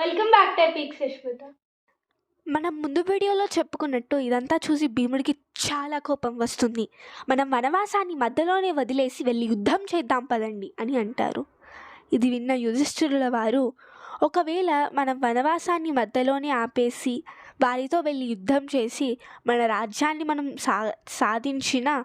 Welcome back to Epic Sushmita మనం ముందు వీడియోలో చెప్పుకున్నట్టు ఇదంతా చూసి భీముడికి చాలా కోపం వస్తుంది. మనం వనవాసాన్ని మధ్యలోనే వదిలేసి వెళ్ళి యుద్ధం చేద్దాం పదండి అని అంటారు. ఇది విన్న యుధిష్ఠిరుల వారు ఒకవేళ మనం వనవాసాన్ని మధ్యలోనే ఆపేసి వారితో వెళ్ళి యుద్ధం చేసి మన రాజ్యాన్ని మనం సా సాధించిన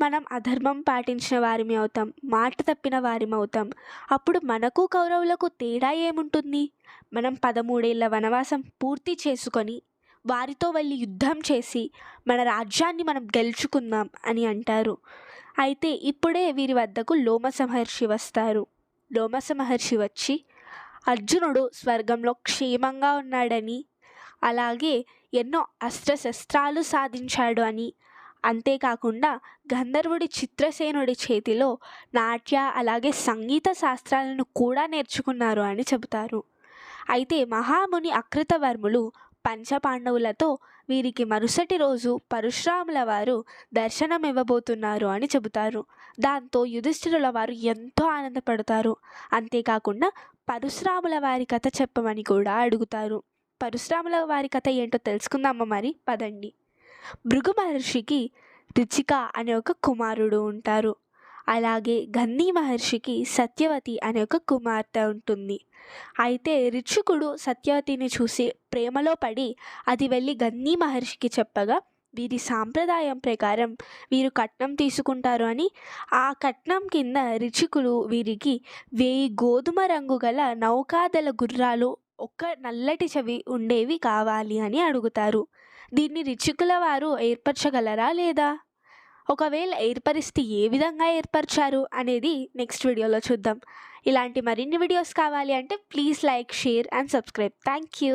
మనం అధర్మం పాటించిన వారిమి అవుతాం మాట తప్పిన వారిమి అవుతాం. అప్పుడు మనకు కౌరవులకు తేడా ఏముంటుంది? మనం పదమూడేళ్ళ వనవాసం పూర్తి చేసుకొని వారితో వెళ్ళి యుద్ధం చేసి మన రాజ్యాన్ని మనం గెలుచుకుందాం అని అంటారు. అయితే ఇప్పుడే వీరి వద్దకు లోమస మహర్షి వస్తారు. లోమస మహర్షి వచ్చి అర్జునుడు స్వర్గంలో క్షేమంగా ఉన్నాడని అలాగే ఎన్నో అస్త్రశస్త్రాలు సాధించాడు అని అంతేకాకుండా గంధర్వుడి చిత్రసేనుడి చేతిలో నాట్య అలాగే సంగీత శాస్త్రాలను కూడా నేర్చుకున్నారు అని చెబుతారు. అయితే మహాముని అకృతవర్ములు పంచపాండవులతో వీరికి మరుసటి రోజు పరశురాముల వారు దర్శనం ఇవ్వబోతున్నారు అని చెబుతారు. దాంతో యుధిష్ఠిరుల వారు ఎంతో ఆనందపడతారు. అంతేకాకుండా పరశురాముల వారి కథ చెప్పమని కూడా అడుగుతారు. పరశురాముల వారి కథ ఏంటో తెలుసుకుందామా మరి? పదండి. భృగు మహర్షికి రుచిక అనే ఒక కుమారుడు ఉంటారు. అలాగే గన్నీ మహర్షికి సత్యవతి అనే ఒక కుమార్తె ఉంటుంది. అయితే రిచుకుడు సత్యవతిని చూసి ప్రేమలో పడి అది వెళ్ళి గన్నీ మహర్షికి చెప్పగా వీరి సాంప్రదాయం ప్రకారం వీరు కట్నం తీసుకుంటారు అని. ఆ కట్నం కింద రిచికులు వీరికి వేయి గోధుమ రంగు గల నౌకాదళ గుర్రాలు ఒక్క నల్లటి చెవి ఉండేవి కావాలి అని అడుగుతారు. దీన్ని రిచికుల వారు ఏర్పరచగలరా లేదా? ఒకవేళ ఏర్పరిస్తే ఏ విధంగా ఏర్పరిచారు అనేది నెక్స్ట్ వీడియోలో చూద్దాం. ఇలాంటి మరిన్ని వీడియోస్ కావాలి అంటే please like share and subscribe. Thank you